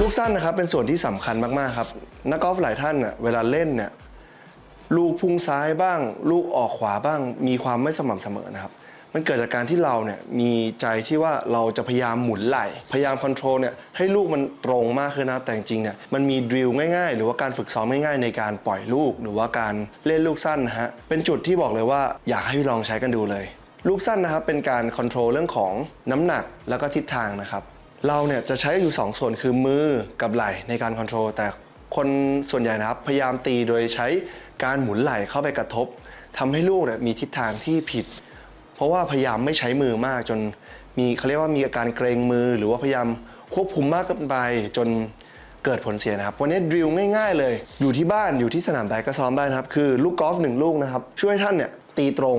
ลูกสั้นนะครับเป็นส่วนที่สำคัญมากๆครับ นักกอล์ฟหลายท่านเน่ะเวลาเล่นเนี่ยลูกพุ่งซ้ายบ้าง ลูกออกขวาบ้าง มีความไม่สม่ำเสมอนะครับ มันเกิดจากการที่เราเนี่ยมีใจที่ว่าเราจะพยายามหมุนไหลพยายามคอนโทรลเนี่ยให้ลูกมันตรงมากขึ้นนะแต่จริงๆเนี่ยมันมีดริลง่ายๆ หรือว่าการฝึกซ้อมง่ายๆ ในการปล่อยลูก หรือว่าการเล่นลูกสั้นนะฮะเป็นจุดที่บอกเลยว่าอยากให้ลองใช้กันดูเลย ลูกสั้นนะครับเป็นการคอนโทรลเรื่องของน้ำหนักแล้วก็ทิศทางนะครับ เราเนี่ยจะใช้อยู่ 2 ส่วนคือมือกับไหล่ในการคอนโทรลแต่คนส่วนใหญ่นะครับ พยายามตีโดยใช้การหมุนไหล่เข้าไปกระทบทำให้ลูกเนี่ยมีทิศทางที่ผิด เพราะว่าพยายามไม่ใช้มือมากจนมีเขาเรียกว่ามีอาการเกรงมือ หรือว่าพยายามควบคุมมากเกินไปจนเกิดผลเสียนะครับ วันนี้ดริลง่ายๆ เลย อยู่ที่บ้านอยู่ที่สนามใดก็ซ้อมได้นะครับ คือลูกกอล์ฟหนึ่งลูกนะครับ ช่วยท่านเนี่ยตีตรง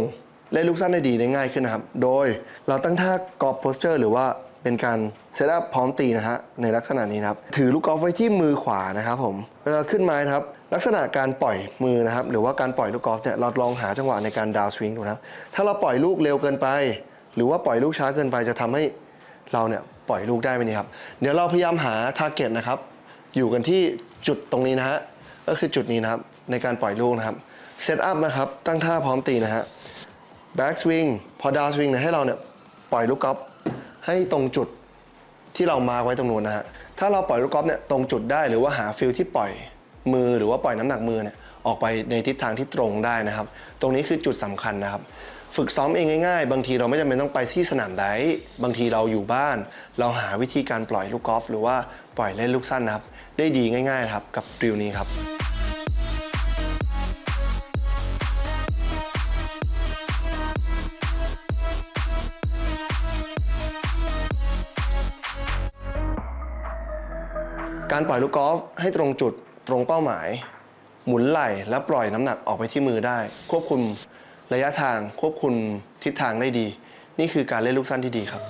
เล่นลูกสั้นได้ดีได้ง่ายขึ้นนะครับ โดยเราตั้งท่ากอล์ฟโพสเจอร์หรือว่าเป็นการเซตอัพพร้อมตีนะฮะในลักษณะนี้นะครับ ถือลูกกอล์ฟไว้ที่มือขวานะครับผมเวลาขึ้นไม้นะครับ ลักษณะการปล่อยมือนะครับ หรือว่าการปล่อยลูกกอล์ฟเนี่ยเราลองหาจังหวะในการดาวสวิงดูนะครับถ้าเราปล่อยลูกเร็วเกินไป หรือว่าปล่อยลูกช้าเกินไปจะทำให้เราเนี่ยปล่อยลูกได้ไหมนี่ครับ เดี๋ยวเราพยายามหาทาร์เก็ตนะครับ อยู่กันที่จุดตรงนี้นะฮะ ก็คือจุดนี้นะครับ ในการปล่อยลูกนะครับ เซตอัพนะครับ ตั้งท่าพร้อมตีนะฮะ แบ็กสวิง พอดาวสวิงเนี่ยให้เราเนี่ยปล่อยลูกกอล์ฟ ให้ตรงจุดที่เรามาไว้ตรงนู้นนะฮะ ถ้าเราปล่อยลูกกอล์ฟเนี่ยตรงจุดได้หรือว่าหาฟิลที่ปล่อยมือหรือว่าปล่อยน้ำหนักมือเนี่ยออกไปในทิศทางที่ตรงได้นะครับ ตรงนี้คือจุดสำคัญนะครับ ฝึกซ้อมเองง่ายๆ บางทีเราไม่จำเป็นต้องไปที่สนามไดบางทีเราอยู่บ้าน เราหาวิธีการปล่อยลูกกอล์ฟหรือว่าปล่อยเล่นลูกสั้นนะครับ ได้ดีง่ายๆครับกับดริลนี้ครับ การปล่อยลูกกอล์ฟให้ตรงจุดตรงเป้าหมาย หมุนไหล่และปล่อยน้ำหนักออกไปที่มือได้ ควบคุมระยะทางควบคุมทิศทางได้ดี นี่คือการเล่นลูกสั้นที่ดีครับ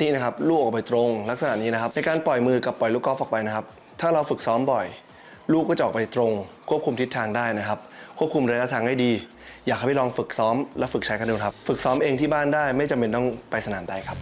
นี่นะครับลูกออกไปตรงลักษณะนี้นะครับ ในการปล่อยมือกับปล่อยลูกกอล์ฟออกไปนะครับ ถ้าเราฝึกซ้อมบ่อย ลูกก็จะออกไปตรง ควบคุมทิศทางได้นะครับ ควบคุมระยะทางให้ดี อยากให้ไปลองฝึกซ้อมและฝึกใช้กันดูครับ ฝึกซ้อมเองที่บ้านได้ไม่จำเป็นต้องไปสนามได้ครับ